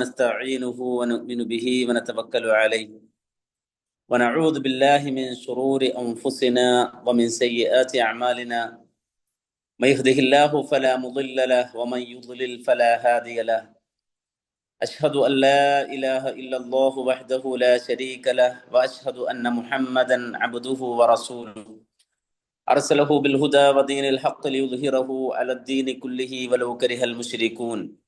نستعينه ونؤمن به ونتوكل عليه. ونعوذ بالله من شرور أنفسنا ومن سيئات أعمالنا. من يهده الله فلا مضل له ومن يضلل فلا هادي له. أشهد أن لا إله إلا الله وحده لا شريك له وأشهد أن محمدا عبده ورسوله. أرسله بالهدى ودين الحق ليظهره على الدين كله ولو كره المشركون.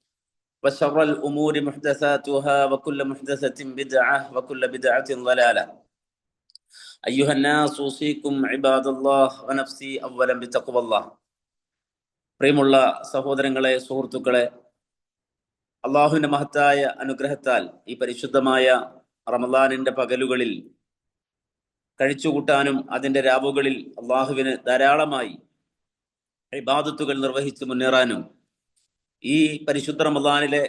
وشر الأمور محدثاتها وكل محدثة بدعة وكل بدعة ضلالة أيها الناس أوصيكم عباد الله ونفسي أولا بتقوى الله പ്രിയമുള്ള സഹോദരങ്ങളെ സുഹൃത്തുക്കളെ അള്ളാഹുവിന്റെ മഹത്തായ അനുഗ്രഹത്താൽ ഈ പരിശുദ്ധമായ റമദാനിന്റെ പകലുകളിൽ കഴിച്ചുകൂട്ടാനും അതിന്റെ രാവുകളിൽ അള്ളാഹുവിന് ധാരാളമായി ഇബാദത്തുകൾ നിർവഹിച്ച് മുന്നേറാനും ഈ പരിശുദ്ധ റമദാനിലെ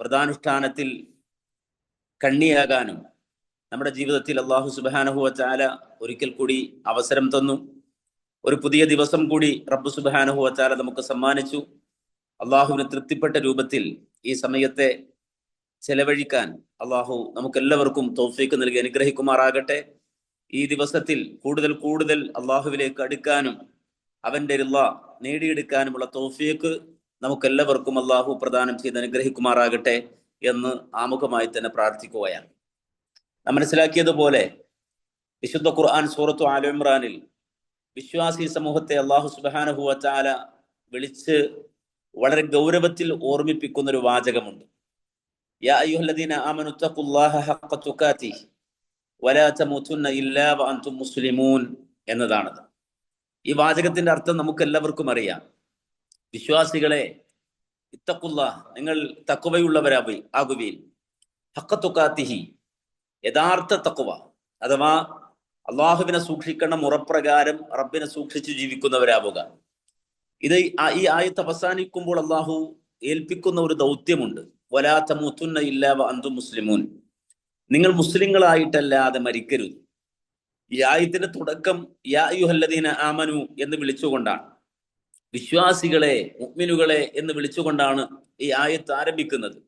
വ്രതാനുഷ്ഠാനത്തിൽ കണ്ണിയാകാനും നമ്മുടെ ജീവിതത്തിൽ അള്ളാഹു സുബാനഹുവ ചാല ഒരിക്കൽ കൂടി അവസരം തന്നു. ഒരു പുതിയ ദിവസം കൂടി റബ്ബു സുബാനഹുവ ചാല നമുക്ക് സമ്മാനിച്ചു. അള്ളാഹുവിന് തൃപ്തിപ്പെട്ട രൂപത്തിൽ ഈ സമയത്തെ ചെലവഴിക്കാൻ അള്ളാഹു നമുക്കെല്ലാവർക്കും തോഫീക്ക് നൽകി അനുഗ്രഹിക്കുമാറാകട്ടെ. ഈ ദിവസത്തിൽ കൂടുതൽ കൂടുതൽ അള്ളാഹുവിലേക്ക് അടുക്കാനും അവന്റെ രുള്ള നേടിയെടുക്കാനുമുള്ള തോഫീക്ക് നമുക്കെല്ലാവർക്കും അള്ളാഹു പ്രദാനം ചെയ്ത് അനുഗ്രഹിക്കുമാറാകട്ടെ എന്ന് ആമുഖമായി തന്നെ പ്രാർത്ഥിക്കുകയാണ്. നാം മനസ്സിലാക്കിയതുപോലെ വിശുദ്ധ ഖുർആൻ സൂറത്തു ആലു ഇമ്രാനിൽ വിശ്വാസി സമൂഹത്തെ അള്ളാഹു സുബാനഹുവ ചാല വിളിച്ച് വളരെ ഗൗരവത്തിൽ ഓർമ്മിപ്പിക്കുന്ന ഒരു വാചകമുണ്ട്. യാ അയ്യുഹല്ലദീന വലാ ഇല്ലാ മുസ്ലിമൂൻ എന്നതാണത്. ഈ വാചകത്തിന്റെ അർത്ഥം നമുക്ക് എല്ലാവർക്കും അറിയാം. വിശ്വാസികളെ ഇത്തക്കുള്ള നിങ്ങൾ തക്കുവയുള്ളവരാ ആകുവീൻ. ഹക്കത്തുക്കാത്തിഹി യഥാർത്ഥ തക്കുവ അഥവാ അള്ളാഹുവിനെ സൂക്ഷിക്കണം ഉറപ്രകാരം റബ്ബിനെ സൂക്ഷിച്ച് ജീവിക്കുന്നവരാവുക. ഇത് ഈ ആയത്ത് അവസാനിക്കുമ്പോൾ അള്ളാഹു ഏൽപ്പിക്കുന്ന ഒരു ദൗത്യമുണ്ട്. വലാത്ത മുത്തുന്ന ഇല്ലാവ അന്തു മുസ്ലിമൂൻ. നിങ്ങൾ മുസ്ലിങ്ങളായിട്ടല്ലാതെ മരിക്കരുത്. ഈ ആയത്തിന്റെ തുടക്കം യാ യുഹല്ലദീന ആമനു എന്ന് വിളിച്ചുകൊണ്ടാണ്. വിശ്വാസികളെ മുഗ്മിനുകളെ എന്ന് വിളിച്ചുകൊണ്ടാണ് ഈ ആയത്ത് ആരംഭിക്കുന്നത്.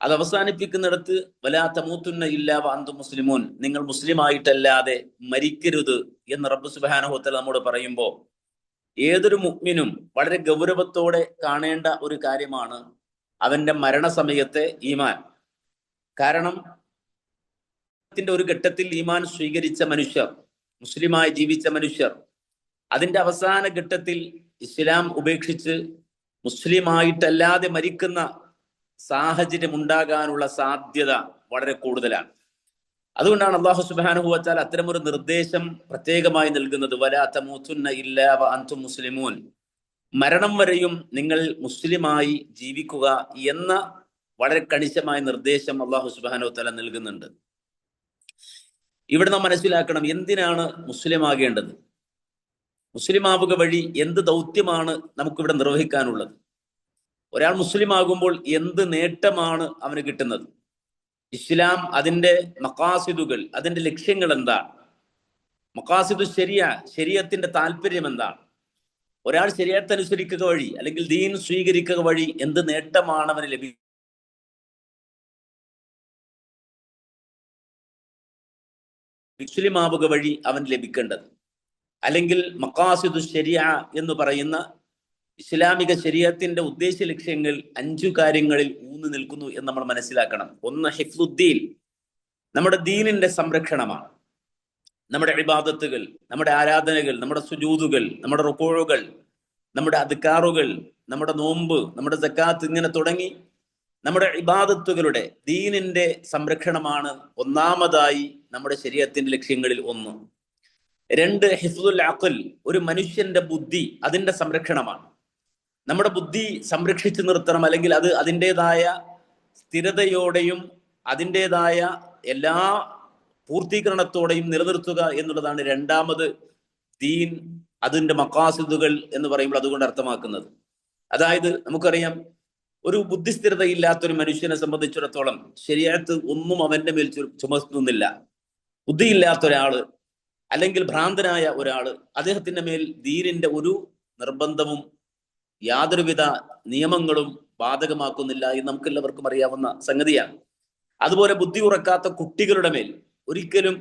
അത് അവസാനിപ്പിക്കുന്നിടത്ത് വലാത്ത മൂത്തുന്ന ഇല്ലാവ അന്തു മുസ്ലിമോൻ. നിങ്ങൾ മുസ്ലിമായിട്ടല്ലാതെ മരിക്കരുത് എന്ന് റബ്ബു സുബാനഹോത്തൽ നമ്മോട് പറയുമ്പോൾ ഏതൊരു മുഗ്മിനും വളരെ ഗൗരവത്തോടെ കാണേണ്ട ഒരു കാര്യമാണ് അവന്റെ മരണസമയത്തെ ഈമാൻ. കാരണം ഒരു ഘട്ടത്തിൽ ഈമാൻ സ്വീകരിച്ച മനുഷ്യർ മുസ്ലിമായി ജീവിച്ച മനുഷ്യർ അതിന്റെ അവസാന ഘട്ടത്തിൽ ഇസ്ലാം ഉപേക്ഷിച്ച് മുസ്ലിമായിട്ടല്ലാതെ മരിക്കുന്ന സാഹചര്യം ഉണ്ടാകാനുള്ള സാധ്യത വളരെ കൂടുതലാണ്. അതുകൊണ്ടാണ് അള്ളാഹു സുബാനു വച്ചാൽ അത്തരമൊരു നിർദ്ദേശം പ്രത്യേകമായി നൽകുന്നത്. വലാത്ത മൂത്തുന്ന ഇല്ലാവ അന്തു മുസ്ലിമൂൻ. മരണം വരെയും നിങ്ങൾ മുസ്ലിമായി ജീവിക്കുക എന്ന വളരെ കണിശമായ നിർദ്ദേശം അള്ളാഹു സുബാനു തല നൽകുന്നുണ്ട്. ഇവിടെ നാം മനസ്സിലാക്കണം എന്തിനാണ് മുസ്ലിം ആകേണ്ടത് മുസ്ലിം ആവുക വഴി എന്ത് ദൗത്യമാണ് നമുക്കിവിടെ നിർവഹിക്കാനുള്ളത്? ഒരാൾ മുസ്ലിം ആകുമ്പോൾ എന്ത് നേട്ടമാണ് അവന് കിട്ടുന്നത്? ഇസ്ലാം അതിന്റെ മക്കാസിദുകൾ അതിന്റെ ലക്ഷ്യങ്ങൾ എന്താണ് മക്കാസിദു ശരിയ ശരീരത്തിന്റെ താല്പര്യം എന്താണ് ഒരാൾ ശരീരത്തനുസരിക്കുക വഴി അല്ലെങ്കിൽ ദീൻ സ്വീകരിക്കുക വഴി എന്ത് നേട്ടമാണ് അവന് ലഭിക്കുന്നത് മുസ്ലിം ആവുക വഴി അവൻ ലഭിക്കേണ്ടത്. അല്ലെങ്കിൽ മക്കാസിദു ശരിയ എന്ന് പറയുന്ന ഇസ്ലാമിക ശരീരത്തിന്റെ ഉദ്ദേശ ലക്ഷ്യങ്ങൾ അഞ്ചു കാര്യങ്ങളിൽ ഊന്നു നിൽക്കുന്നു എന്ന് നമ്മൾ മനസ്സിലാക്കണം. ഒന്ന് ഹിഫ്ലുദ്ദീൻ നമ്മുടെ ദീനിന്റെ സംരക്ഷണമാണ്. നമ്മുടെ ഇബാദത്തുകൾ നമ്മുടെ ആരാധനകൾ നമ്മുടെ സുജൂതുകൾ നമ്മുടെ റുക്കോഴുകൾ നമ്മുടെ അധികാറുകൾ നമ്മുടെ നോമ്പ് നമ്മുടെ ജക്കാത്ത് ഇങ്ങനെ തുടങ്ങി നമ്മുടെ ഇബാദത്തുകളുടെ ദീനിന്റെ സംരക്ഷണമാണ് ഒന്നാമതായി നമ്മുടെ ശരീരത്തിന്റെ ലക്ഷ്യങ്ങളിൽ ഒന്ന്. രണ്ട് ഹിഫുൽ അഖൽ ഒരു മനുഷ്യന്റെ ബുദ്ധി അതിന്റെ സംരക്ഷണമാണ്. നമ്മുടെ ബുദ്ധി സംരക്ഷിച്ചു നിർത്തണം അല്ലെങ്കിൽ അത് അതിന്റെതായ സ്ഥിരതയോടെയും അതിന്റെതായ എല്ലാ പൂർത്തീകരണത്തോടെയും നിലനിർത്തുക എന്നുള്ളതാണ് രണ്ടാമത് ദീൻ അതിന്റെ മക്കാസിദുകൾ എന്ന് പറയുമ്പോൾ അതുകൊണ്ട് അർത്ഥമാക്കുന്നത്. അതായത് നമുക്കറിയാം ഒരു ബുദ്ധിസ്ഥിരതയില്ലാത്ത ഒരു മനുഷ്യനെ സംബന്ധിച്ചിടത്തോളം ശരിയായിട്ട് ഒന്നും അവന്റെ മേൽ ചുമ ചുമത്തുന്നില്ല. ബുദ്ധിയില്ലാത്ത ഒരാൾ അല്ലെങ്കിൽ ഭ്രാന്തനായ ഒരാൾ അദ്ദേഹത്തിന്റെ മേൽ ദീനിന്റെ ഒരു നിർബന്ധവും യാതൊരുവിധ നിയമങ്ങളും ബാധകമാക്കുന്നില്ല എന്ന് നമുക്ക് എല്ലാവർക്കും അറിയാവുന്ന സംഗതിയാണ്. അതുപോലെ ബുദ്ധി ഉറക്കാത്ത കുട്ടികളുടെ മേൽ ഒരിക്കലും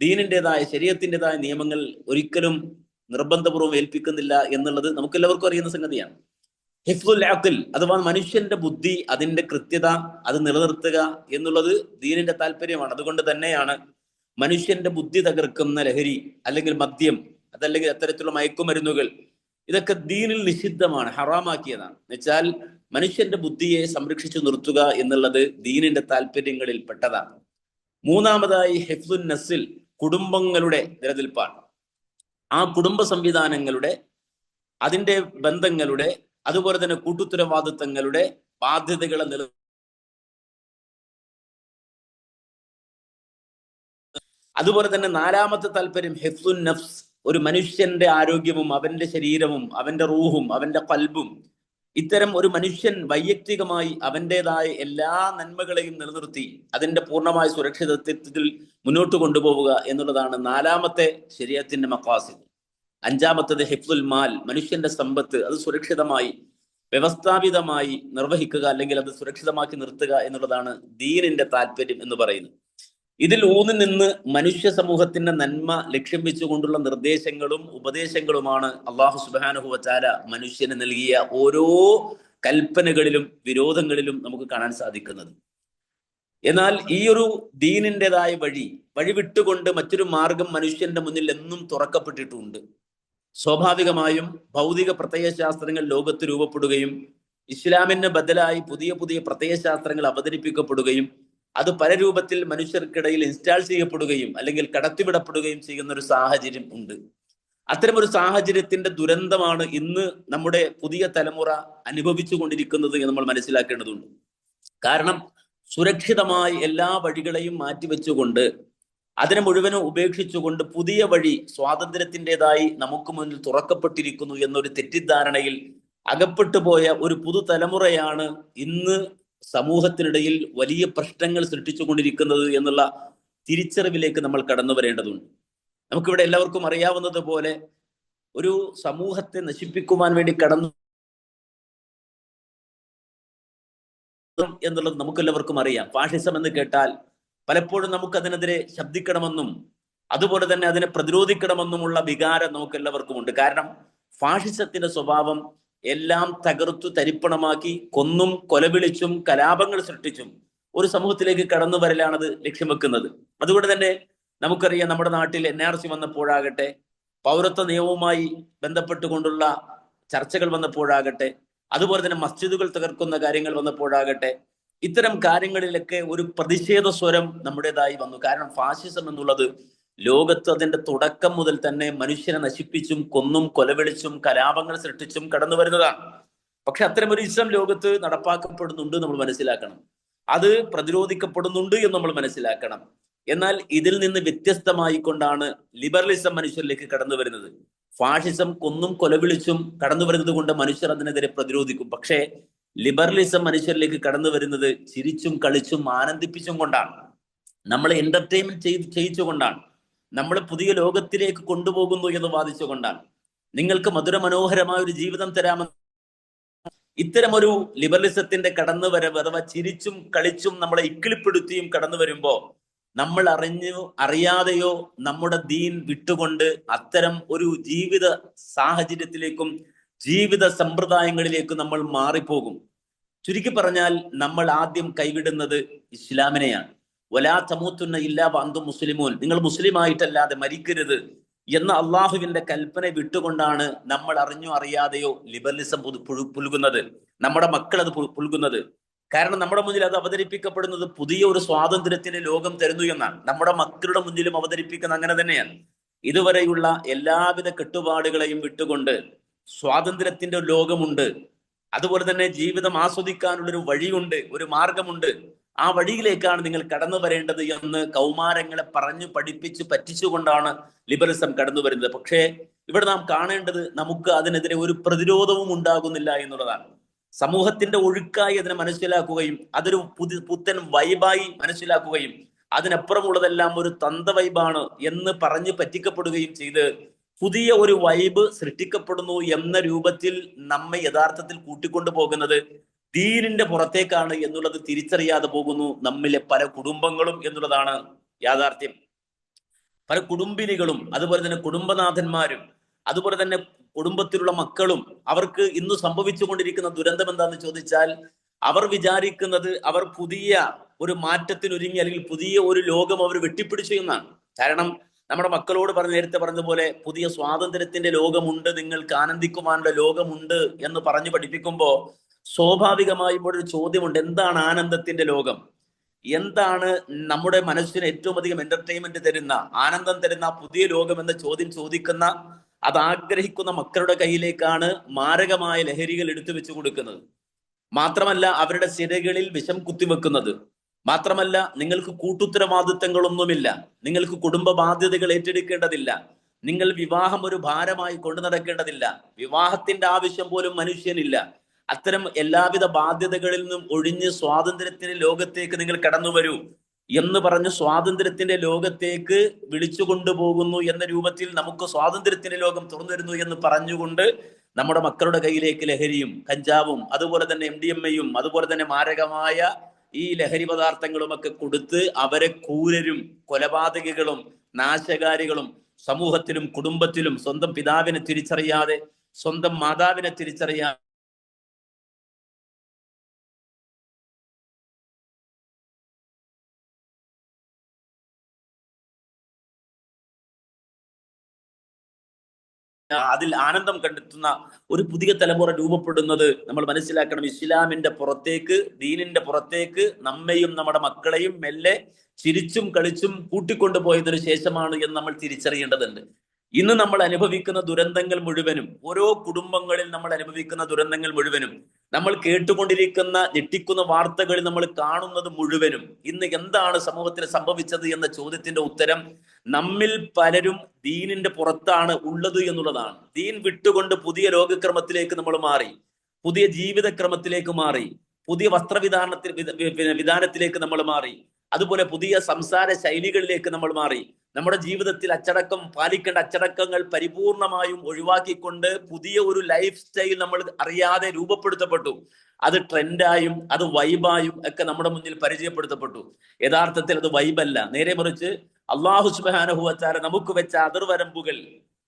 ദീനിന്റെതായ ശരീരത്തിന്റെതായ നിയമങ്ങൾ ഒരിക്കലും നിർബന്ധപൂർവം ഏൽപ്പിക്കുന്നില്ല എന്നുള്ളത് നമുക്ക് എല്ലാവർക്കും അറിയുന്ന സംഗതിയാണ്. ഹിഫ്ദുൽ അഖിൽ അഥവാ മനുഷ്യന്റെ ബുദ്ധി അതിന്റെ കൃത്യത അത് നിലനിർത്തുക എന്നുള്ളത് ദീനിന്റെ താല്പര്യമാണ്. അതുകൊണ്ട് തന്നെയാണ് മനുഷ്യന്റെ ബുദ്ധി തകർക്കുന്ന ലഹരി അല്ലെങ്കിൽ മദ്യം അതല്ലെങ്കിൽ അത്തരത്തിലുള്ള മയക്കുമരുന്നുകൾ ഇതൊക്കെ ദീനിൽ നിഷിദ്ധമാണ് ഹറാമാക്കിയതാണ്. എന്നുവെച്ചാൽ മനുഷ്യന്റെ ബുദ്ധിയെ സംരക്ഷിച്ചു നിർത്തുക എന്നുള്ളത് ദീനിന്റെ താല്പര്യങ്ങളിൽ പെട്ടതാണ്. മൂന്നാമതായി ഹിഫ്ദുൻ നസിൽ കുടുംബങ്ങളുടെ നിലനിൽപ്പാണ്. ആ കുടുംബ സംവിധാനങ്ങളുടെ അതിന്റെ ബന്ധങ്ങളുടെ അതുപോലെ തന്നെ കൂട്ടുത്തരവാദിത്തങ്ങളുടെ ബാധ്യതകളെ നില അതുപോലെ തന്നെ നാലാമത്തെ താല്പര്യം ഹെഫ്സുൻ നഫ്സ് ഒരു മനുഷ്യന്റെ ആരോഗ്യവും അവന്റെ ശരീരവും അവന്റെ റൂഹും അവന്റെ കൽബും. ഇത്തരം ഒരു മനുഷ്യൻ വൈയക്തികമായി അവന്റെതായ എല്ലാ നന്മകളെയും നിലനിർത്തി അതിന്റെ പൂർണമായ സുരക്ഷിതത്വത്തിൽ മുന്നോട്ട് കൊണ്ടുപോവുക എന്നുള്ളതാണ് നാലാമത്തെ ശരീരത്തിന്റെ മക്കാസിദ് അഞ്ചാമത്തത് ഹിഫ്ദുൽ മാൽ മനുഷ്യന്റെ സമ്പത്ത്. അത് സുരക്ഷിതമായി വ്യവസ്ഥാപിതമായി നിർവഹിക്കുക അല്ലെങ്കിൽ അത് സുരക്ഷിതമാക്കി നിർത്തുക എന്നുള്ളതാണ് ദീനിന്റെ താല്പര്യം എന്ന് പറയുന്നത്. ഇതിൽ ഊന്നി നിന്ന് മനുഷ്യ സമൂഹത്തിന്റെ നന്മ ലക്ഷ്യം വെച്ചുകൊണ്ടുള്ള നിർദ്ദേശങ്ങളും ഉപദേശങ്ങളുമാണ് അള്ളാഹു സുബാനുഹു വച്ചാല മനുഷ്യന് നൽകിയ ഓരോ കൽപ്പനകളിലും വിരോധങ്ങളിലും നമുക്ക് കാണാൻ സാധിക്കുന്നത്. എന്നാൽ ഈ ഒരു ദീനിന്റെതായ വഴി വഴി വിട്ടുകൊണ്ട് മറ്റൊരു മാർഗം മനുഷ്യന്റെ മുന്നിൽ എന്നും തുറക്കപ്പെട്ടിട്ടുണ്ട്. സ്വാഭാവികമായും ഭൗതിക പ്രത്യയശാസ്ത്രങ്ങൾ ലോകത്ത് രൂപപ്പെടുകയും ഇസ്ലാമിന് ബദലായി പുതിയ പുതിയ പ്രത്യയശാസ്ത്രങ്ങൾ അവതരിപ്പിക്കപ്പെടുകയും അത് പല രൂപത്തിൽ മനുഷ്യർക്കിടയിൽ ഇൻസ്റ്റാൾ ചെയ്യപ്പെടുകയും അല്ലെങ്കിൽ കടത്തിവിടപ്പെടുകയും ചെയ്യുന്ന ഒരു സാഹചര്യം ഉണ്ട്. അത്തരമൊരു സാഹചര്യത്തിന്റെ ദുരന്തമാണ് ഇന്ന് നമ്മുടെ പുതിയ തലമുറ അനുഭവിച്ചു കൊണ്ടിരിക്കുന്നത് എന്ന് നമ്മൾ മനസ്സിലാക്കേണ്ടതുണ്ട്. കാരണം സുരക്ഷിതമായി എല്ലാ വഴികളെയും മാറ്റിവെച്ചുകൊണ്ട് അതിനെ മുഴുവനും ഉപേക്ഷിച്ചുകൊണ്ട് പുതിയ വഴി സ്വാതന്ത്ര്യത്തിന്റെതായി നമുക്ക് മുന്നിൽ തുറക്കപ്പെട്ടിരിക്കുന്നു എന്നൊരു തെറ്റിദ്ധാരണയിൽ അകപ്പെട്ടു പോയ ഒരു പുതുതലമുറയാണ് ഇന്ന് സമൂഹത്തിനിടയിൽ വലിയ പ്രശ്നങ്ങൾ സൃഷ്ടിച്ചുകൊണ്ടിരിക്കുന്നത് എന്നുള്ള തിരിച്ചറിവിലേക്ക് നമ്മൾ കടന്നു വരേണ്ടതുണ്ട്. നമുക്കിവിടെ എല്ലാവർക്കും അറിയാവുന്നത് പോലെ ഒരു സമൂഹത്തെ നശിപ്പിക്കുവാൻ വേണ്ടി കടന്നു എന്നുള്ളത് നമുക്കെല്ലാവർക്കും അറിയാം. ഫാഷിസം എന്ന് കേട്ടാൽ പലപ്പോഴും നമുക്ക് അതിനെതിരെ ശബ്ദിക്കണമെന്നും അതുപോലെ തന്നെ അതിനെ പ്രതിരോധിക്കണമെന്നുമുള്ള വികാരം നമുക്ക് എല്ലാവർക്കും ഉണ്ട് കാരണം ഫാഷിസത്തിന്റെ സ്വഭാവം എല്ലാം തകർത്തു തരിപ്പണമാക്കി കൊന്നും കൊലവിളിച്ചും കലാപങ്ങൾ സൃഷ്ടിച്ചും ഒരു സമൂഹത്തിലേക്ക് കടന്നു വരലാണത് ലക്ഷ്യം വെക്കുന്നത്. അതുകൊണ്ട് തന്നെ നമുക്കറിയാം നമ്മുടെ നാട്ടിൽ എൻ ആർ സി വന്നപ്പോഴാകട്ടെ പൗരത്വ നിയമവുമായി ബന്ധപ്പെട്ടുകൊണ്ടുള്ള ചർച്ചകൾ വന്നപ്പോഴാകട്ടെ അതുപോലെ തന്നെ മസ്ജിദുകൾ തകർക്കുന്ന കാര്യങ്ങൾ വന്നപ്പോഴാകട്ടെ ഇത്തരം കാര്യങ്ങളിലൊക്കെ ഒരു പ്രതിഷേധ സ്വരം നമ്മുടേതായി വന്നു. കാരണം ഫാസിസം എന്നുള്ളത് ലോകത്ത് അതിന്റെ തുടക്കം മുതൽ തന്നെ മനുഷ്യനെ നശിപ്പിച്ചും കൊന്നും കൊലവിളിച്ചും കലാപങ്ങൾ സൃഷ്ടിച്ചും കടന്നു വരുന്നതാണ്. പക്ഷെ അത്തരം ഒരു ഇസ്ലാം ലോകത്ത് നടപ്പാക്കപ്പെടുന്നുണ്ട് നമ്മൾ മനസ്സിലാക്കണം. അത് പ്രതിരോധിക്കപ്പെടുന്നുണ്ട് എന്ന് നമ്മൾ മനസ്സിലാക്കണം. എന്നാൽ ഇതിൽ നിന്ന് വ്യത്യസ്തമായി കൊണ്ടാണ് ലിബറലിസം മനുഷ്യരിലേക്ക് കടന്നു വരുന്നത്. ഫാഷിസം കൊന്നും കൊലവിളിച്ചും കടന്നു വരുന്നത് കൊണ്ട് മനുഷ്യർ അതിനെതിരെ പ്രതിരോധിക്കും. പക്ഷേ ലിബറലിസം മനുഷ്യരിലേക്ക് കടന്നു വരുന്നത് ചിരിച്ചും കളിച്ചും ആനന്ദിപ്പിച്ചും കൊണ്ടാണ്. നമ്മളെ എന്റർടൈൻമെന്റ് ചെയ്ത് ചെയ്യിച്ചുകൊണ്ടാണ്. നമ്മൾ പുതിയ ലോകത്തിലേക്ക് കൊണ്ടുപോകുന്നു എന്ന് വാദിച്ചുകൊണ്ടാണ്. നിങ്ങൾക്ക് മധുര മനോഹരമായ ഒരു ജീവിതം തരാമെന്ന് ഇത്തരം ഒരു ലിബറലിസത്തിന്റെ കടന്നു വരവ് അഥവാ ചിരിച്ചും കളിച്ചും നമ്മളെ ഇക്കിളിപ്പെടുത്തിയും കടന്നു വരുമ്പോ നമ്മൾ അറിഞ്ഞു അറിയാതെയോ നമ്മുടെ ദീൻ വിട്ടുകൊണ്ട് അത്തരം ഒരു ജീവിത സാഹചര്യത്തിലേക്കും ജീവിത സമ്പ്രദായങ്ങളിലേക്കും നമ്മൾ മാറിപ്പോകും. ചുരുക്കി പറഞ്ഞാൽ നമ്മൾ ആദ്യം കൈവിടുന്നത് ഇസ്ലാമിനെയാണ്. വലാ തമൂത്തുന്ന ഇല്ലാ അന്തും മുസ്ലിമോൻ. നിങ്ങൾ മുസ്ലിം ആയിട്ടല്ലാതെ മരിക്കരുത് എന്ന അള്ളാഹുവിന്റെ കൽപ്പന വിട്ടുകൊണ്ടാണ് നമ്മൾ അറിഞ്ഞോ അറിയാതെയോ ലിബറലിസം പുൽകുന്നത് നമ്മുടെ മക്കൾ അത് പുൽ- പുൽകുന്നത് കാരണം നമ്മുടെ മുന്നിൽ അത് അവതരിപ്പിക്കപ്പെടുന്നത് പുതിയ ഒരു സ്വാതന്ത്ര്യത്തിന് ലോകം തരുന്നു എന്നാണ്. നമ്മുടെ മക്കളുടെ മുന്നിലും അവതരിപ്പിക്കുന്ന അങ്ങനെ തന്നെയാണ്. ഇതുവരെയുള്ള എല്ലാവിധ കെട്ടുപാടുകളെയും വിട്ടുകൊണ്ട് സ്വാതന്ത്ര്യത്തിന്റെ ലോകമുണ്ട്. അതുപോലെ തന്നെ ജീവിതം ആസ്വദിക്കാനുള്ള ഒരു വഴിയുണ്ട് ഒരു മാർഗമുണ്ട്. ആ വഴിയിലേക്കാണ് നിങ്ങൾ കടന്നു വരേണ്ടത് എന്ന് കൗമാരങ്ങളെ പറഞ്ഞു പഠിപ്പിച്ച് പറ്റിച്ചുകൊണ്ടാണ് ലിബറലിസം കടന്നു വരുന്നത്. പക്ഷേ ഇവിടെ നാം കാണേണ്ടത് നമുക്ക് അതിനെതിരെ ഒരു പ്രതിരോധവും ഉണ്ടാകുന്നില്ല എന്നുള്ളതാണ്. സമൂഹത്തിന്റെ ഒഴുക്കായി അതിനെ മനസ്സിലാക്കുകയും അതൊരു പുതി പുത്തൻ വൈബായി മനസ്സിലാക്കുകയും അതിനപ്പുറമുള്ളതെല്ലാം ഒരു തന്ത വൈബാണ് എന്ന് പറഞ്ഞ് പറ്റിക്കപ്പെടുകയും ചെയ്ത് പുതിയ ഒരു വൈബ് സൃഷ്ടിക്കപ്പെടുന്നു എന്ന രൂപത്തിൽ നമ്മെ യഥാർത്ഥത്തിൽ കൂട്ടിക്കൊണ്ടു പോകുന്നത് ദീനിന്റെ പുറത്തേക്കാണ് എന്നുള്ളത് തിരിച്ചറിയാതെ പോകുന്നു നമ്മിലെ പല കുടുംബങ്ങളും എന്നുള്ളതാണ് യാഥാർത്ഥ്യം. പല കുടുംബിനികളും അതുപോലെ തന്നെ കുടുംബനാഥന്മാരും അതുപോലെ തന്നെ കുടുംബത്തിലുള്ള മക്കളും അവർക്ക് ഇന്ന് സംഭവിച്ചുകൊണ്ടിരിക്കുന്ന ദുരന്തം എന്താണെന്ന് ചോദിച്ചാൽ അവർ വിചാരിക്കുന്നത് അവർ പുതിയ ഒരു മാറ്റത്തിനൊരുങ്ങി അല്ലെങ്കിൽ പുതിയ ഒരു ലോകം അവർ വെട്ടിപ്പിടിച്ചു എന്നാണ്. കാരണം നമ്മുടെ മക്കളോട് പറഞ്ഞ നേരത്തെ പറഞ്ഞതുപോലെ പുതിയ സ്വാതന്ത്ര്യത്തിന്റെ ലോകമുണ്ട് നിങ്ങൾക്ക് ആനന്ദിക്കുവാനുള്ള ലോകമുണ്ട് എന്ന് പറഞ്ഞു പഠിപ്പിക്കുമ്പോൾ സ്വാഭാവികമായും ഇവിടെ ഒരു ചോദ്യമുണ്ട്. എന്താണ് ആനന്ദത്തിന്റെ ലോകം? എന്താണ് നമ്മുടെ മനസ്സിന് ഏറ്റവും അധികം എന്റർടൈൻമെന്റ് തരുന്ന ആനന്ദം തരുന്ന പുതിയ ലോകം എന്ന ചോദ്യം ചോദിക്കുന്ന അത് ആഗ്രഹിക്കുന്ന മക്കളുടെ കയ്യിലേക്കാണ് മാരകമായ ലഹരികൾ എടുത്തു വെച്ചു കൊടുക്കുന്നത്. മാത്രമല്ല അവരുടെ സിരകളിൽ വിഷം കുത്തിവെക്കുന്നത്. മാത്രമല്ല നിങ്ങൾക്ക് കൂട്ടുത്തരവാദിത്തങ്ങളൊന്നുമില്ല. നിങ്ങൾക്ക് കുടുംബ ബാധ്യതകൾ ഏറ്റെടുക്കേണ്ടതില്ല. നിങ്ങൾ വിവാഹം ഒരു ഭാരമായി കൊണ്ടു നടക്കേണ്ടതില്ല. വിവാഹത്തിന്റെ ആവശ്യം പോലും മനുഷ്യനില്ല. അത്തരം എല്ലാവിധ ബാധ്യതകളിൽ നിന്നും ഒഴിഞ്ഞ് സ്വാതന്ത്ര്യത്തിന്റെ ലോകത്തേക്ക് നിങ്ങൾ കടന്നു വരൂ എന്ന് പറഞ്ഞ് സ്വാതന്ത്ര്യത്തിന്റെ ലോകത്തേക്ക് വിളിച്ചു കൊണ്ടുപോകുന്നു എന്ന രൂപത്തിൽ നമുക്ക് സ്വാതന്ത്ര്യത്തിന്റെ ലോകം തുറന്നു വരുന്നു എന്ന് പറഞ്ഞുകൊണ്ട് നമ്മുടെ മക്കളുടെ കയ്യിലേക്ക് ലഹരിയും കഞ്ചാവും അതുപോലെ തന്നെ എം ഡി എം എയും അതുപോലെ തന്നെ മാരകമായ ഈ ലഹരി പദാർത്ഥങ്ങളും ഒക്കെ കൊടുത്ത് അവരെ കൂരരും കൊലപാതകികളും നാശകാരികളും സമൂഹത്തിലും കുടുംബത്തിലും സ്വന്തം പിതാവിനെ തിരിച്ചറിയാതെ സ്വന്തം മാതാവിനെ തിരിച്ചറിയാതെ അതിൽ ആനന്ദം കണ്ടെത്തുന്ന ഒരു പുതിയ തലമുറ രൂപപ്പെടുന്നത് നമ്മൾ മനസ്സിലാക്കണം. ഇസ്ലാമിന്റെ പുറത്തേക്ക് ദീനിന്റെ പുറത്തേക്ക് നമ്മയും നമ്മുടെ മക്കളെയും മെല്ലെ ചിരിച്ചും കളിച്ചും കൂട്ടിക്കൊണ്ടുപോയതിനു ശേഷമാണ് എന്ന് നമ്മൾ തിരിച്ചറിയേണ്ടതുണ്ട്. ഇന്ന് നമ്മൾ അനുഭവിക്കുന്ന ദുരന്തങ്ങൾ മുഴുവനും ഓരോ കുടുംബങ്ങളിൽ നമ്മൾ അനുഭവിക്കുന്ന ദുരന്തങ്ങൾ മുഴുവനും നമ്മൾ കേട്ടുകൊണ്ടിരിക്കുന്ന ഞെട്ടിക്കുന്ന വാർത്തകളിൽ നമ്മൾ കാണുന്നത് മുഴുവനും ഇന്ന് എന്താണ് സമൂഹത്തിൽ സംഭവിച്ചത് എന്ന ചോദ്യത്തിന്റെ ഉത്തരം നമ്മിൽ പലരും ദീനിന്റെ പുറത്താണ് ഉള്ളത് എന്നുള്ളതാണ്. ദീൻ വിട്ടുകൊണ്ട് പുതിയ രോഗക്രമത്തിലേക്ക് നമ്മൾ മാറി പുതിയ ജീവിതക്രമത്തിലേക്ക് മാറി പുതിയ വസ്ത്രവിധാനത്തിൽ വിധാനത്തിലേക്ക് നമ്മൾ മാറി അതുപോലെ പുതിയ സംസാര ശൈലികളിലേക്ക് നമ്മൾ മാറി. നമ്മുടെ ജീവിതത്തിൽ അച്ചടക്കം പാലിക്കേണ്ട അച്ചടക്കങ്ങൾ പരിപൂർണമായും ഒഴിവാക്കിക്കൊണ്ട് പുതിയ ഒരു ലൈഫ് സ്റ്റൈൽ നമ്മൾ അറിയാതെ രൂപപ്പെടുത്തപ്പെട്ടു. അത് ട്രെൻഡായും അത് വൈബായും ഒക്കെ നമ്മുടെ മുന്നിൽ പരിചയപ്പെടുത്തപ്പെട്ടു. യഥാർത്ഥത്തിൽ അത് വൈബല്ല. നേരെ മറിച്ച് അള്ളാഹു സുബാനുഹുവച്ചാര നമുക്ക് വെച്ച അതിർവരമ്പുകൾ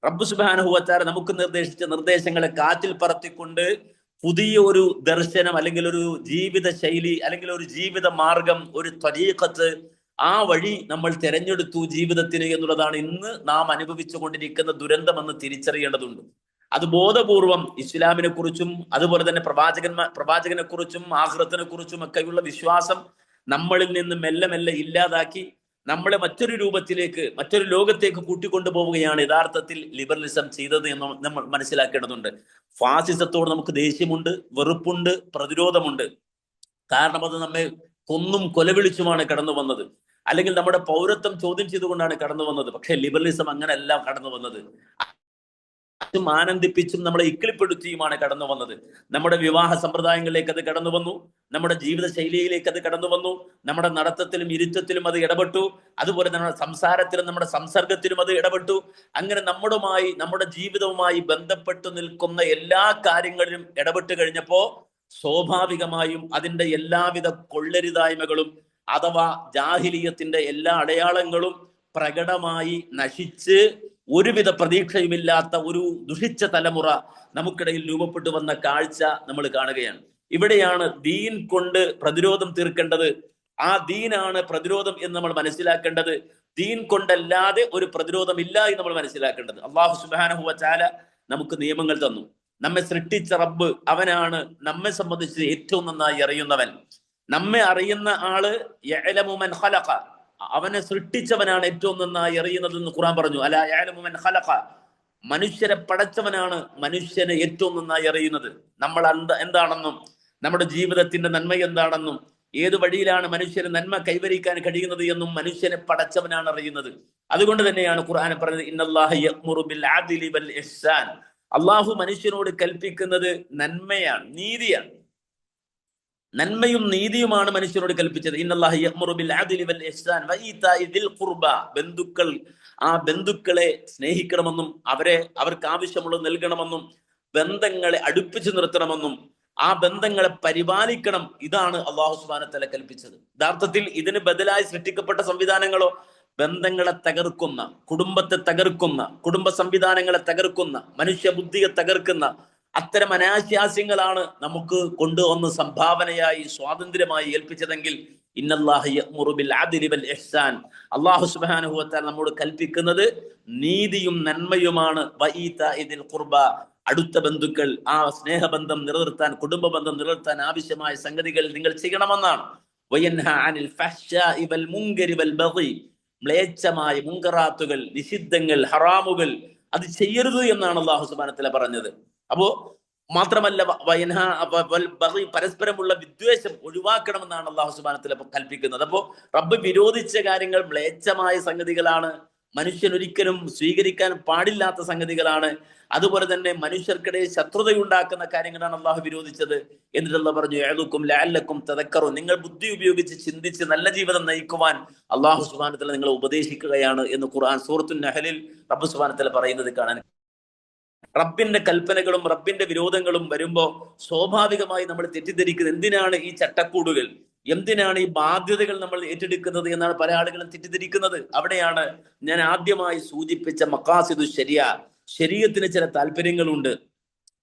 റബ്ബു സുബാനുഹുവച്ചാര നമുക്ക് നിർദ്ദേശിച്ച നിർദ്ദേശങ്ങളെ കാറ്റിൽ പറത്തിക്കൊണ്ട് പുതിയ ഒരു ദർശനം അല്ലെങ്കിൽ ഒരു ജീവിത ശൈലി അല്ലെങ്കിൽ ഒരു ജീവിത മാർഗം ഒരു ത്വരീഖത്ത് ആ വഴി നമ്മൾ തിരഞ്ഞെടുത്തു ജീവിതത്തിന് എന്നുള്ളതാണ് ഇന്ന് നാം അനുഭവിച്ചു കൊണ്ടിരിക്കുന്ന ദുരന്തമെന്ന് തിരിച്ചറിയേണ്ടതുണ്ട്. അത് ബോധപൂർവം ഇസ്ലാമിനെ കുറിച്ചും അതുപോലെ തന്നെ പ്രവാചകന്മാർ പ്രവാചകനെ കുറിച്ചും ആഹ്റത്തിനെ കുറിച്ചും ഒക്കെയുള്ള വിശ്വാസം നമ്മളിൽ നിന്ന് മെല്ലെ മെല്ലെ ഇല്ലാതാക്കി നമ്മളെ മറ്റൊരു രൂപത്തിലേക്ക് മറ്റൊരു ലോകത്തേക്ക് കൂട്ടിക്കൊണ്ടു പോവുകയാണ് യഥാർത്ഥത്തിൽ ലിബറലിസം ചെയ്തത് എന്ന് നമ്മൾ മനസ്സിലാക്കേണ്ടതുണ്ട്. ഫാസിസത്തോട് നമുക്ക് ദേഷ്യമുണ്ട് വെറുപ്പുണ്ട് പ്രതിരോധമുണ്ട്. കാരണം അത് നമ്മെ കൊന്നും കൊലവിളിച്ചുമാണ് കടന്നു വന്നത്. അല്ലെങ്കിൽ നമ്മുടെ പൗരത്വം ചോദ്യം ചെയ്തുകൊണ്ടാണ് കടന്നു വന്നത്. പക്ഷേ ലിബറലിസം അങ്ങനെയല്ല കടന്നു വന്നത്. ആനന്ദിപ്പിച്ചും നമ്മളെ ഇക്കിളിപ്പെടുത്തിയുമാണ് കടന്നു വന്നത്. നമ്മുടെ വിവാഹ സമ്പ്രദായങ്ങളിലേക്ക് അത് കടന്നു വന്നു. നമ്മുടെ ജീവിത ശൈലിയിലേക്ക് അത് കടന്നു വന്നു. നമ്മുടെ നടത്തത്തിലും ഇരുത്തത്തിലും അത് ഇടപെട്ടു. അതുപോലെ നമ്മുടെ സംസാരത്തിലും നമ്മുടെ സംസർഗത്തിലും അത് ഇടപെട്ടു. അങ്ങനെ നമ്മുടെമായി നമ്മുടെ ജീവിതവുമായി ബന്ധപ്പെട്ടു നിൽക്കുന്ന എല്ലാ കാര്യങ്ങളിലും ഇടപെട്ട് കഴിഞ്ഞപ്പോ സ്വാഭാവികമായും അതിന്റെ എല്ലാവിധ കൊള്ളരുതായ്മകളും അഥവാ ജാഹിലീയത്തിന്റെ എല്ലാ അടയാളങ്ങളും പ്രകടമായി നശിച്ച് ഒരുവിധ പ്രതീക്ഷയുമില്ലാത്ത ഒരു ദുഷിച്ച തലമുറ നമുക്കിടയിൽ രൂപപ്പെട്ടു വന്ന കാഴ്ച നമ്മൾ കാണുകയാണ്. ഇവിടെയാണ് ദീൻ കൊണ്ട് പ്രതിരോധം തീർക്കേണ്ടത്. ആ ദീനാണ് പ്രതിരോധം എന്ന് നമ്മൾ മനസ്സിലാക്കേണ്ടത്. ദീൻ കൊണ്ടല്ലാതെ ഒരു പ്രതിരോധം ഇല്ല എന്ന് നമ്മൾ മനസ്സിലാക്കേണ്ടത്. അള്ളാഹു സുബാനഹുവ നമുക്ക് നിയമങ്ങൾ തന്നു. നമ്മെ സൃഷ്ടിച്ച റബ്ബ് അവനാണ് നമ്മെ സംബന്ധിച്ച് ഏറ്റവും നന്നായി അറിയുന്നവൻ. നമ്മെ അറിയുന്ന ആൾ ഖലഖ. അവനെ സൃഷ്ടിച്ചവനാണ് ഏറ്റവും നന്നായി അറിയുന്നത് എന്ന് ഖുറാൻ പറഞ്ഞു. അല മനുഷ്യരെ പടച്ചവനാണ് മനുഷ്യനെ ഏറ്റവും നന്നായി അറിയുന്നത്. നമ്മൾ എന്ത എന്താണെന്നും നമ്മുടെ ജീവിതത്തിന്റെ നന്മ എന്താണെന്നും ഏത് വഴിയിലാണ് മനുഷ്യന് നന്മ കൈവരിക്കാൻ കഴിയുന്നത് എന്നും മനുഷ്യനെ പടച്ചവനാണ് അറിയുന്നത്. അതുകൊണ്ട് തന്നെയാണ് ഖുർആൻ പറഞ്ഞത് അള്ളാഹു മനുഷ്യനോട് കൽപ്പിക്കുന്നത് നന്മയാണ് നീതിയാണ്. നന്മയും നീതിയുമാണ് മനുഷ്യരോട് കൽപ്പിച്ചത്. ബന്ധുക്കൾ ആ ബന്ധുക്കളെ സ്നേഹിക്കണമെന്നും അവരെ അവർക്ക് ആവശ്യമുള്ളത് നൽകണമെന്നും ബന്ധങ്ങളെ അടുപ്പിച്ചു നിർത്തണമെന്നും ആ ബന്ധങ്ങളെ പരിപാലിക്കണം. ഇതാണ് അള്ളാഹു സുബാനത്തല കൽപ്പിച്ചത്. യഥാർത്ഥത്തിൽ ഇതിന് ബദലായി സൃഷ്ടിക്കപ്പെട്ട സംവിധാനങ്ങളോ ബന്ധങ്ങളെ തകർക്കുന്ന കുടുംബത്തെ തകർക്കുന്ന കുടുംബ സംവിധാനങ്ങളെ തകർക്കുന്ന മനുഷ്യ ബുദ്ധിയെ തകർക്കുന്ന അത്തരം അനാശാസ്യങ്ങളാണ് നമുക്ക് കൊണ്ടുവന്ന് സംഭാവനയായി സ്വാതന്ത്ര്യമായി ഏൽപ്പിച്ചതെങ്കിൽ അള്ളാഹു സുബാനുഭവത്താൽ നമ്മോട് കൽപ്പിക്കുന്നത് നീതിയും നന്മയുമാണ്. കുർബ അടുത്ത ബന്ധുക്കൾ ആ സ്നേഹബന്ധം നിലനിർത്താൻ കുടുംബ ബന്ധം നിലനിർത്താൻ ആവശ്യമായ സംഗതികൾ നിങ്ങൾ ചെയ്യണമെന്നാണ്. മ്ലേച്ഛമായ മുങ്കറാത്തുകൾ നിഷിദ്ധങ്ങൾ ഹറാമുകൾ അത് ചെയ്യരുത് എന്നാണ് അള്ളാഹു സുബാനത്തില പറഞ്ഞത്. അപ്പോ മാത്രമല്ല പരസ്പരമുള്ള വിദ്വേഷം ഒഴിവാക്കണമെന്നാണ് അള്ളാഹു സുബാനത്തിൽ കൽപ്പിക്കുന്നത്. അപ്പോ റബ്ബ് വിരോധിച്ച കാര്യങ്ങൾ മ്ലേച്ഛമായ സംഗതികളാണ്. മനുഷ്യൻ ഒരിക്കലും സ്വീകരിക്കാൻ പാടില്ലാത്ത സംഗതികളാണ്. അതുപോലെ തന്നെ മനുഷ്യർക്കിടയിൽ ശത്രുതയുണ്ടാക്കുന്ന കാര്യങ്ങളാണ് അള്ളാഹു വിരോധിച്ചത് എന്നിട്ടുള്ള പറഞ്ഞു ഏതുക്കും ലാലക്കും തതക്കറും നിങ്ങൾ ബുദ്ധി ഉപയോഗിച്ച് ചിന്തിച്ച് നല്ല ജീവിതം നയിക്കുവാൻ അള്ളാഹു സുബാനത്തിൽ നിങ്ങളെ ഉപദേശിക്കുകയാണ് എന്ന് ഖുർആൻ സൂറത്തു നഹലിൽ റബ്ബു സുബാനത്തിൽ പറയുന്നത് കാണാൻ റബ്ബിന്റെ കൽപ്പനകളും റബ്ബിന്റെ വിരോധങ്ങളും വരുമ്പോ സ്വാഭാവികമായി നമ്മൾ തെറ്റിദ്ധരിക്കുന്നത് എന്തിനാണ് ഈ ചട്ടക്കൂടുകൾ? എന്തിനാണ് ഈ ബാധ്യതകൾ നമ്മൾ ഏറ്റെടുക്കുന്നത് എന്നാണ് പല ആളുകളും തെറ്റിദ്ധരിക്കുന്നത്? അവിടെയാണ് ഞാൻ ആദ്യമായി സൂചിപ്പിച്ച മക്കാസിദു ശരിയ. ശരീരത്തിന് ചില താല്പര്യങ്ങളുണ്ട്.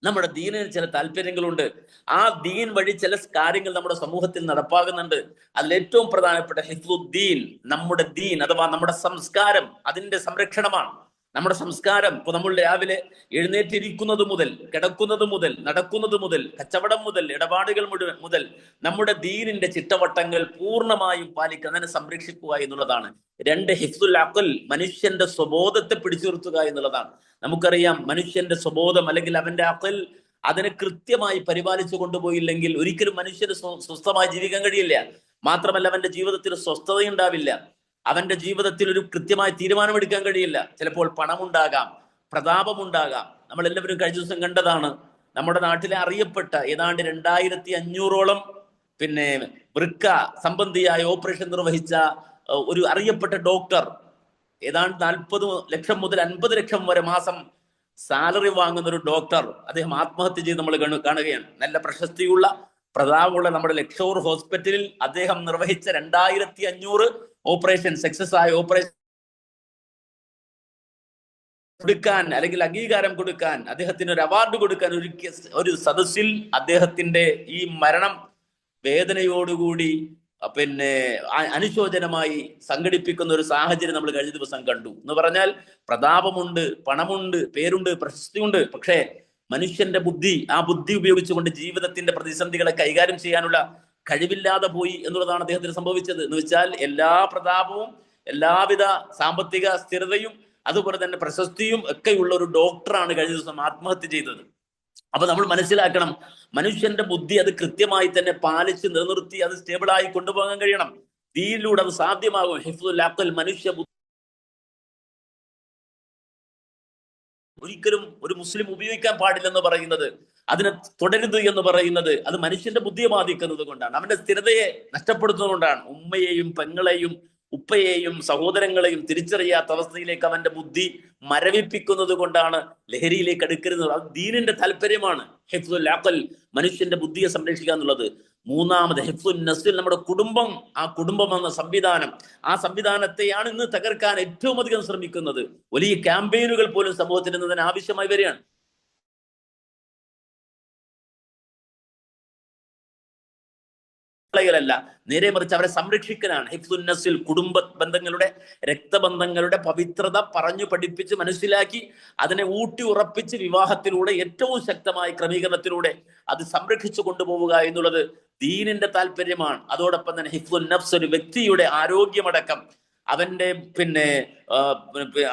നമ്മുടെ ദീനിന് ചില താല്പര്യങ്ങളുണ്ട്. ആ ദീൻ വഴി ചില കാര്യങ്ങൾ നമ്മുടെ സമൂഹത്തിൽ നടപ്പാകുന്നുണ്ട്. അതിൽ ഏറ്റവും പ്രധാനപ്പെട്ട ഹിഫ്ലുദ്ദീൻ നമ്മുടെ ദീൻ അഥവാ നമ്മുടെ സംസ്കാരം അതിന്റെ സംരക്ഷണമാണ്. നമ്മുടെ സംസ്കാരം ഇപ്പൊ നമ്മൾ രാവിലെ എഴുന്നേറ്റിരിക്കുന്നത് മുതൽ കിടക്കുന്നത് മുതൽ നടക്കുന്നത് മുതൽ കച്ചവടം മുതൽ ഇടപാടുകൾ മുഴുവൻ മുതൽ നമ്മുടെ ദീനിന്റെ ചിട്ടവട്ടങ്ങൾ പൂർണമായും പാലിക്കുക അതിനെ സംരക്ഷിക്കുക എന്നുള്ളതാണ്. രണ്ട് ഹിഫ്സുൽ അഖൽ മനുഷ്യന്റെ സ്വബോധത്തെ പിടിച്ചു നിർത്തുക എന്നുള്ളതാണ്. നമുക്കറിയാം മനുഷ്യന്റെ സ്വബോധം അല്ലെങ്കിൽ അവന്റെ അഖൽ അതിനെ കൃത്യമായി പരിപാലിച്ചു കൊണ്ടുപോയില്ലെങ്കിൽ ഒരിക്കലും മനുഷ്യന് സ്വസ്ഥമായി ജീവിക്കാൻ കഴിയില്ല. മാത്രമല്ല അവന്റെ ജീവിതത്തിൽ സ്വസ്ഥതയുണ്ടാവില്ല. അവന്റെ ജീവിതത്തിൽ ഒരു കൃത്യമായ തീരുമാനമെടുക്കാൻ കഴിയില്ല. ചിലപ്പോൾ പണമുണ്ടാകാം പ്രതാപമുണ്ടാകാം. നമ്മൾ എല്ലാവരും കഴിഞ്ഞ ദിവസം കണ്ടതാണ് നമ്മുടെ നാട്ടിലെ അറിയപ്പെട്ട ഏതാണ്ട് രണ്ടായിരത്തി അഞ്ഞൂറോളം പിന്നെ വൃക്ക സംബന്ധിയായ ഓപ്പറേഷൻ നിർവഹിച്ച ഒരു അറിയപ്പെട്ട ഡോക്ടർ ഏതാണ്ട് നാൽപ്പത് ലക്ഷം മുതൽ അൻപത് ലക്ഷം വരെ മാസം സാലറി വാങ്ങുന്ന ഒരു ഡോക്ടർ. അദ്ദേഹം ആത്മഹത്യ ചെയ്ത് നമ്മൾ കാണുകയാണ്. നല്ല പ്രശസ്തിയുള്ള പ്രതാപമുള്ള നമ്മുടെ ലക്ഷോർ ഹോസ്പിറ്റലിൽ അദ്ദേഹം നിർവഹിച്ച രണ്ടായിരത്തി അഞ്ഞൂറ് ഓപ്പറേഷൻ സക്സസ് ആയ ഓപ്പറേഷൻ കൊടുക്കാൻ അല്ലെങ്കിൽ അംഗീകാരം കൊടുക്കാൻ അദ്ദേഹത്തിന് ഒരു അവാർഡ് കൊടുക്കാൻ ഒരു ഒരു സദസ്സിൽ അദ്ദേഹത്തിന്റെ ഈ മരണം വേദനയോടുകൂടി പിന്നെ അനുശോചനമായി സംഘടിപ്പിക്കുന്ന ഒരു സാഹചര്യം നമ്മൾ കഴിഞ്ഞ ദിവസം കണ്ടു. എന്ന് പറഞ്ഞാൽ പ്രതാപമുണ്ട് പണമുണ്ട് പേരുണ്ട് പ്രശസ്തിയുണ്ട്. പക്ഷേ മനുഷ്യന്റെ ബുദ്ധി ആ ബുദ്ധി ഉപയോഗിച്ചുകൊണ്ട് ജീവിതത്തിന്റെ പ്രതിസന്ധികളെ കൈകാര്യം ചെയ്യാനുള്ള കഴിവില്ലാതെ പോയി എന്നുള്ളതാണ് അദ്ദേഹത്തിന് സംഭവിച്ചത്. എന്ന് വെച്ചാൽ എല്ലാ പ്രതാപവും എല്ലാവിധ സാമ്പത്തിക സ്ഥിരതയും അതുപോലെ തന്നെ പ്രശസ്തിയും ഒക്കെയുള്ള ഒരു ഡോക്ടറാണ് കഴിഞ്ഞ ദിവസം ആത്മഹത്യ ചെയ്തത്. അപ്പൊ നമ്മൾ മനസ്സിലാക്കണം മനുഷ്യന്റെ ബുദ്ധി അത് കൃത്യമായി തന്നെ പാലിച്ച് നിലനിർത്തി അത് സ്റ്റേബിളായി കൊണ്ടുപോകാൻ കഴിയണം. ദീനിലൂടെ അത് സാധ്യമാകും. ഹിഫുൽ മനുഷ്യ ഒരിക്കലും ഒരു മുസ്ലിം ഉപയോഗിക്കാൻ പാടില്ലെന്ന് പറയുന്നത്. അതിനെ തുടരുത് എന്ന് പറയുന്നത് അത് മനുഷ്യന്റെ ബുദ്ധിയെ ബാധിക്കുന്നത് കൊണ്ടാണ്. അവന്റെ സ്ഥിരതയെ നഷ്ടപ്പെടുത്തുന്നതുകൊണ്ടാണ് ഉമ്മയെയും പെങ്ങളെയും ഉപ്പയെയും സഹോദരങ്ങളെയും തിരിച്ചറിയാത്ത അവസ്ഥയിലേക്ക് അവന്റെ ബുദ്ധി മരവിപ്പിക്കുന്നത് കൊണ്ടാണ് ലഹരിയിലേക്ക് അടുക്കരുത്. അത് ദീനിന്റെ താല്പര്യമാണ് ഹെഫ്സുൽ അഖൽ മനുഷ്യന്റെ ബുദ്ധിയെ സംരക്ഷിക്കുക എന്നുള്ളത്. മൂന്നാമത് ഹെഫ്സുൽ നസ്ൽ നമ്മുടെ കുടുംബം ആ കുടുംബം എന്ന സംവിധാനം. ആ സംവിധാനത്തെയാണ് ഇന്ന് തകർക്കാൻ ഏറ്റവും അധികം ശ്രമിക്കുന്നത്. വലിയ ക്യാമ്പയിനുകൾ പോലും സമൂഹത്തിൽ നിന്ന് ആവശ്യമായി വരികയാണ്. കളയലല്ല നേരെ മറിച്ച് അവരെ സംരക്ഷിക്കലാണ്. ഹിഫ്സുന്നസിൽ കുടുംബ ബന്ധങ്ങളുടെ രക്തബന്ധങ്ങളുടെ പവിത്രത പറഞ്ഞു പഠിപ്പിച്ച് മനസ്സിലാക്കി അതിനെ ഊട്ടി ഉറപ്പിച്ച് വിവാഹത്തിലൂടെ ഏറ്റവും ശക്തമായ ക്രമീകരണത്തിലൂടെ അത് സംരക്ഷിച്ചു കൊണ്ടുപോവുക എന്നുള്ളത് ദീനിന്റെ താല്പര്യമാണ്. അതോടൊപ്പം തന്നെ ഹിഫ്സുൽ നഫ്സ് ഒരു വ്യക്തിയുടെ ആരോഗ്യമടക്കം അവന്റെ പിന്നെ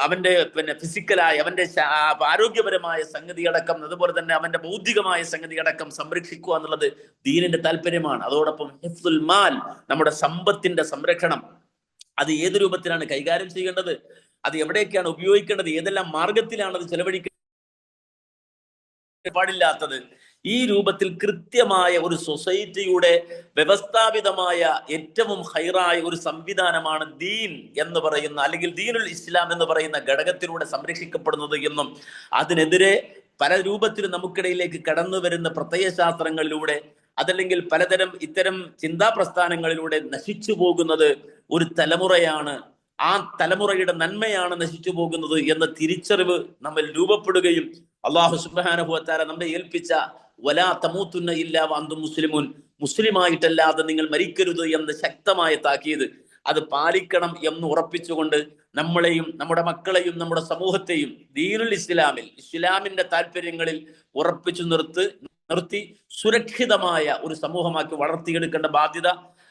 അവന്റെ പിന്നെ ഫിസിക്കലായി അവന്റെ ആരോഗ്യപരമായ സംഗതി അടക്കം അതുപോലെ തന്നെ അവന്റെ ബൗദ്ധികമായ സംഗതി അടക്കം സംരക്ഷിക്കുക എന്നുള്ളത് ദീനിന്റെ താല്പര്യമാണ്. അതോടൊപ്പം ഹിഫ്ദുൽ മാൽ നമ്മുടെ സമ്പത്തിന്റെ സംരക്ഷണം. അത് ഏത് രൂപത്തിലാണ് കൈകാര്യം ചെയ്യേണ്ടത്? അത് എവിടെയൊക്കെയാണ് ഉപയോഗിക്കേണ്ടത്? ഏതെല്ലാം മാർഗത്തിലാണ് അത് ചെലവഴിക്കേണ്ടത് പാടില്ലാത്തത്? ഈ രൂപത്തിൽ കൃത്യമായ ഒരു സൊസൈറ്റിയുടെ വ്യവസ്ഥാപിതമായ ഏറ്റവും ഹൈറായ ഒരു സംവിധാനമാണ് ദീൻ എന്ന് പറയുന്ന അല്ലെങ്കിൽ ദീനുൽ ഇസ്ലാം എന്ന് പറയുന്ന ഘടകത്തിലൂടെ സംരക്ഷിക്കപ്പെടുന്നത് എന്നും അതിനെതിരെ പല രൂപത്തിൽ നമുക്കിടയിലേക്ക് കടന്നു വരുന്ന പ്രത്യയശാസ്ത്രങ്ങളിലൂടെ അതല്ലെങ്കിൽ പലതരം ഇത്തരം ചിന്താ പ്രസ്ഥാനങ്ങളിലൂടെ നശിച്ചു പോകുന്നത് ഒരു തലമുറയാണ്. ആ തലമുറയുടെ നന്മയാണ് നശിച്ചു പോകുന്നത് എന്ന തിരിച്ചറിവ് നമ്മൾ രൂപപ്പെടുകയും അള്ളാഹു സുബാനുഭവത്താര നമ്മെ ഏൽപ്പിച്ച വലാ തമൂത്തുന്ന ഇല്ല വാന്തും മുസ്ലിമുൻ. മുസ്ലിമായിട്ടല്ലാതെ നിങ്ങൾ മരിക്കരുത് എന്ന് ശക്തമായ താക്കീത്. അത് പാലിക്കണം എന്ന് ഉറപ്പിച്ചുകൊണ്ട് നമ്മളെയും നമ്മുടെ മക്കളെയും നമ്മുടെ സമൂഹത്തെയും ദീനുൽ ഇസ്ലാമിൽ ഇസ്ലാമിന്റെ താല്പര്യങ്ങളിൽ ഉറപ്പിച്ചു നിർത്ത് നിർത്തി സുരക്ഷിതമായ ഒരു സമൂഹമാക്കി വളർത്തിയെടുക്കേണ്ട ബാധ്യത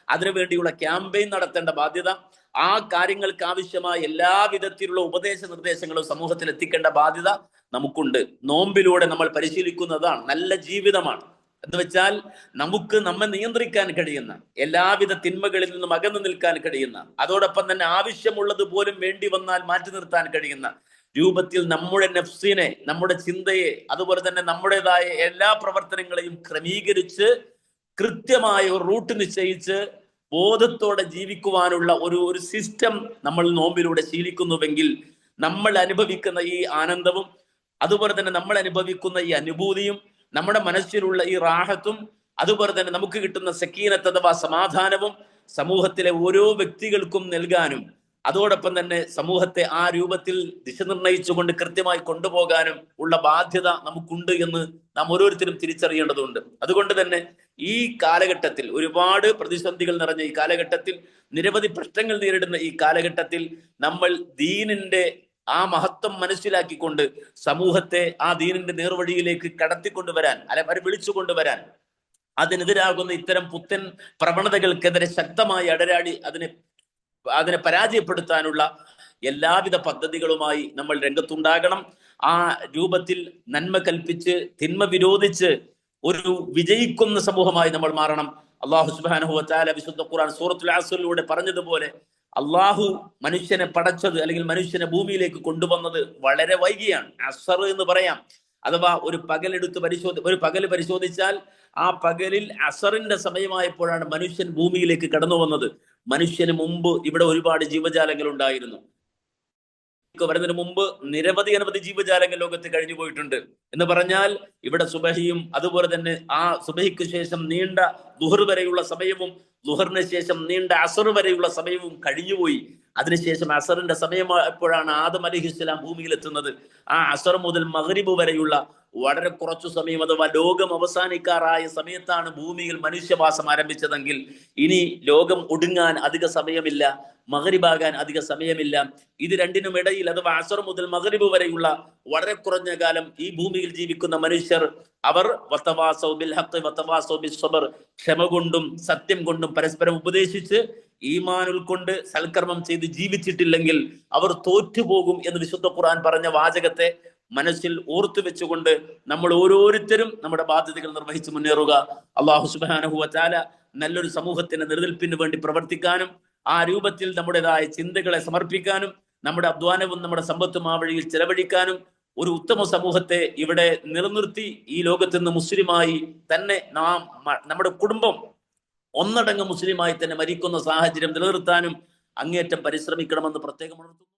അതിനുവേണ്ടിയുള്ള ക്യാമ്പയിൻ നടത്തേണ്ട ബാധ്യത ആ കാര്യങ്ങൾക്ക് ആവശ്യമായ എല്ലാ വിധത്തിലുള്ള ഉപദേശ നിർദ്ദേശങ്ങളും സമൂഹത്തിൽ എത്തിക്കേണ്ട ബാധ്യത നമുക്കുണ്ട്. നോമ്പിലൂടെ നമ്മൾ പരിശീലിക്കുന്നതാണ് നല്ല ജീവിതമാണ്. എന്ന് വെച്ചാൽ നമുക്ക് നമ്മെ നിയന്ത്രിക്കാൻ കഴിയുന്ന എല്ലാവിധ തിന്മകളിൽ നിന്നും അകന്നു നിൽക്കാൻ കഴിയുന്ന അതോടൊപ്പം തന്നെ ആവശ്യമുള്ളത് പോലും വേണ്ടി വന്നാൽ മാറ്റി നിർത്താൻ കഴിയുന്ന രൂപത്തിൽ നമ്മുടെ നഫ്സിനെ നമ്മുടെ ചിന്തയെ അതുപോലെ തന്നെ നമ്മുടേതായ എല്ലാ പ്രവർത്തനങ്ങളെയും ക്രമീകരിച്ച് കൃത്യമായ ഒരു റൂട്ട് നിശ്ചയിച്ച് ബോധത്തോടെ ജീവിക്കുവാനുള്ള ഒരു ഒരു സിസ്റ്റം നമ്മൾ നോമ്പിലൂടെ ശീലിക്കുന്നുവെങ്കിൽ നമ്മൾ അനുഭവിക്കുന്ന ഈ ആനന്ദവും അതുപോലെ തന്നെ നമ്മൾ അനുഭവിക്കുന്ന ഈ അനുഭൂതിയും നമ്മുടെ മനസ്സിലുള്ള ഈ റാഹത്തും അതുപോലെ തന്നെ നമുക്ക് കിട്ടുന്ന സക്കീനത്ത് അഥവാ സമാധാനവും സമൂഹത്തിലെ ഓരോ വ്യക്തികൾക്കും നൽകാനും അതോടൊപ്പം തന്നെ സമൂഹത്തെ ആ രൂപത്തിൽ ദിശ നിർണയിച്ചുകൊണ്ട് കൃത്യമായി കൊണ്ടുപോകാനും ഉള്ള ബാധ്യത നമുക്കുണ്ട് എന്ന് നാം ഓരോരുത്തരും തിരിച്ചറിയേണ്ടതുണ്ട്. അതുകൊണ്ട് തന്നെ ഈ കാലഘട്ടത്തിൽ ഒരുപാട് പ്രതിസന്ധികൾ നിറഞ്ഞ ഈ കാലഘട്ടത്തിൽ നിരവധി പ്രശ്നങ്ങൾ നേരിടുന്ന ഈ കാലഘട്ടത്തിൽ നമ്മൾ ദീനിന്റെ ആ മഹത്വം മനസ്സിലാക്കിക്കൊണ്ട് സമൂഹത്തെ ആ ദീനിന്റെ നേർവഴിയിലേക്ക് കടത്തിക്കൊണ്ടുവരാൻ അല്ലെ വിളിച്ചു വിളിച്ചുകൊണ്ടുവരാൻ അതിനെതിരാകുന്ന ഇത്തരം പുത്തൻ പ്രവണതകൾക്കെതിരെ ശക്തമായി അടരാടി അതിനെ അതിനെ പരാജയപ്പെടുത്താനുള്ള എല്ലാവിധ പദ്ധതികളുമായി നമ്മൾ രംഗത്തുണ്ടാകണം. ആ രൂപത്തിൽ നന്മ കൽപ്പിച്ച് തിന്മ വിരോധിച്ച് ഒരു വിജയിക്കുന്ന സമൂഹമായി നമ്മൾ മാറണം. അള്ളാഹു സുബാനഹു വച്ചാല വിശുദ്ധ ഖുറാൻ സൂറത്തുൽ ആസുലിലൂടെ പറഞ്ഞതുപോലെ അള്ളാഹു മനുഷ്യനെ പടച്ചത് അല്ലെങ്കിൽ മനുഷ്യനെ ഭൂമിയിലേക്ക് കൊണ്ടുവന്നത് വളരെ വൈകിയാണ്. അസർ എന്ന് പറയാം. അഥവാ ഒരു പകലെടുത്ത് പരിശോധി ഒരു പകൽ പരിശോധിച്ചാൽ ആ പകലിൽ അസറിന്റെ സമയമായപ്പോഴാണ് മനുഷ്യൻ ഭൂമിയിലേക്ക് കടന്നു വന്നത് മനുഷ്യന് മുമ്പ് ഇവിടെ ഒരുപാട് ജീവജാലങ്ങൾ ഉണ്ടായിരുന്നു. വരുന്നതിന് മുമ്പ് നിരവധി അനവധി ജീവജാലങ്ങൾ ലോകത്ത് കഴിഞ്ഞു പോയിട്ടുണ്ട്. എന്ന് പറഞ്ഞാൽ ഇവിടെ സുബഹിയും അതുപോലെ തന്നെ ആ സുബഹിക്ക് ശേഷം നീണ്ട ദുഹർ വരെയുള്ള സമയവും ദുഹറിന് ശേഷം നീണ്ട അസർ വരെയുള്ള സമയവും കഴിഞ്ഞുപോയി അതിനുശേഷം അസറിന്റെ സമയമായപ്പോഴാണ് ആദം അലഹിസ്ലാം ഭൂമിയിൽ എത്തുന്നത് ആ അസർ മുതൽ മഹരിബ് വരെയുള്ള വളരെ കുറച്ചു സമയം അഥവാ ലോകം അവസാനിക്കാറായ സമയത്താണ് ഭൂമിയിൽ മനുഷ്യവാസം ആരംഭിച്ചതെങ്കിൽ ഇനി ലോകം ഒടുങ്ങാൻ അധിക സമയമില്ല മകരിബാകാൻ അധിക സമയമില്ല. ഇത് രണ്ടിനും ഇടയിൽ അഥവാ അസർ മുതൽ മകരിബ് വരെയുള്ള വളരെ കുറഞ്ഞ കാലം ഈ ഭൂമിയിൽ ജീവിക്കുന്ന മനുഷ്യർ അവർ ക്ഷമ കൊണ്ടും സത്യം കൊണ്ടും പരസ്പരം ഉപദേശിച്ച് ഈമാൻ ഉൾക്കൊണ്ട് സൽക്കർമ്മം ചെയ്ത് ജീവിച്ചിട്ടില്ലെങ്കിൽ അവർ തോറ്റുപോകും എന്ന് വിശുദ്ധ ഖുർആൻ പറഞ്ഞ വാചകത്തെ മനസ്സിൽ ഓർത്തു വെച്ചുകൊണ്ട് നമ്മൾ ഓരോരുത്തരും നമ്മുടെ ബാധ്യതകൾ നിർവഹിച്ച് മുന്നേറുക. അള്ളാഹു സുബാനഹുവ ചാല നല്ലൊരു സമൂഹത്തിന്റെ നിലനിൽപ്പിന് വേണ്ടി പ്രവർത്തിക്കാനും ആ രൂപത്തിൽ നമ്മുടേതായ ചിന്തകളെ സമർപ്പിക്കാനും നമ്മുടെ അധ്വാനവും നമ്മുടെ സമ്പത്തും ആ വഴിയിൽ ചെലവഴിക്കാനും ഒരു ഉത്തമ സമൂഹത്തെ ഇവിടെ നിലനിർത്തി ഈ ലോകത്ത് നിന്ന് മുസ്ലിമായി തന്നെ നാം നമ്മുടെ കുടുംബം ഒന്നടങ്ങ് മുസ്ലിമായി തന്നെ മരിക്കുന്ന സാഹചര്യം നിലനിർത്താനും അങ്ങേറ്റം പരിശ്രമിക്കണമെന്ന് പ്രത്യേകം ഉണർത്തുന്നു